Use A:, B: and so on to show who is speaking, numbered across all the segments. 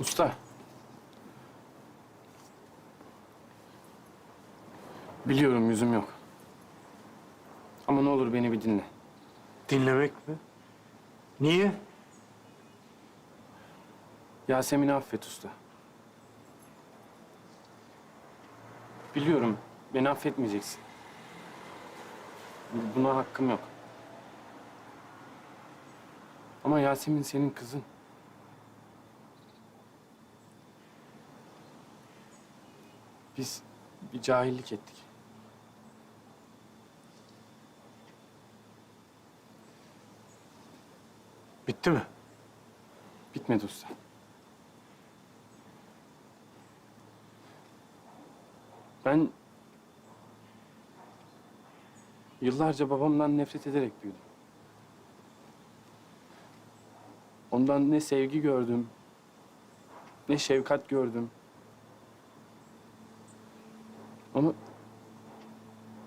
A: Usta. Biliyorum yüzüm yok. Ama ne olur beni bir dinle.
B: Dinlemek mi? Niye?
A: Yasemin'i affet usta. Biliyorum beni affetmeyeceksin. Buna hakkım yok. Ama Yasemin senin kızın. Biz bir cahillik ettik.
B: Bitti mi?
A: Bitmedi usta. Ben yıllarca babamdan nefret ederek büyüdüm. Ondan ne sevgi gördüm, ne şefkat gördüm. Ama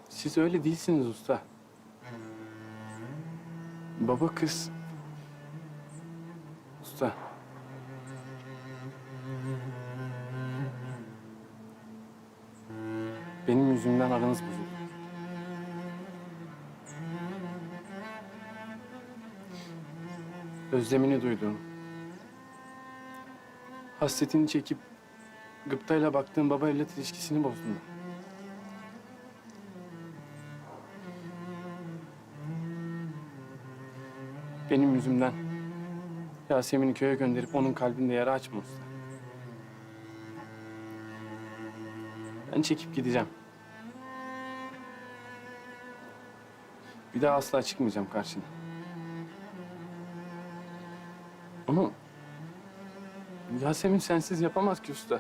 A: siz öyle değilsiniz usta. Baba kız Usta. Benim yüzümden aranız bozuldu. Özlemini duydum. Hasretini çekip gıptayla baktığım baba evlat ilişkisini bozdum. Benim yüzümden Yasemin'i köye gönderip onun kalbinde yara açma usta. Ben çekip gideceğim. Bir daha asla çıkmayacağım karşına. Ama Yasemin sensiz yapamaz ki usta.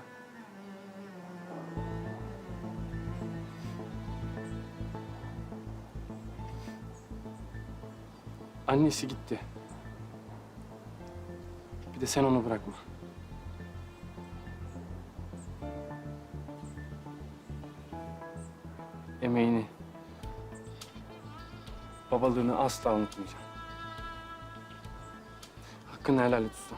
A: Annesi gitti. Bir de sen onu bırakma. Emeğini, babalığını asla unutmayacağım. Hakkını helal et usta.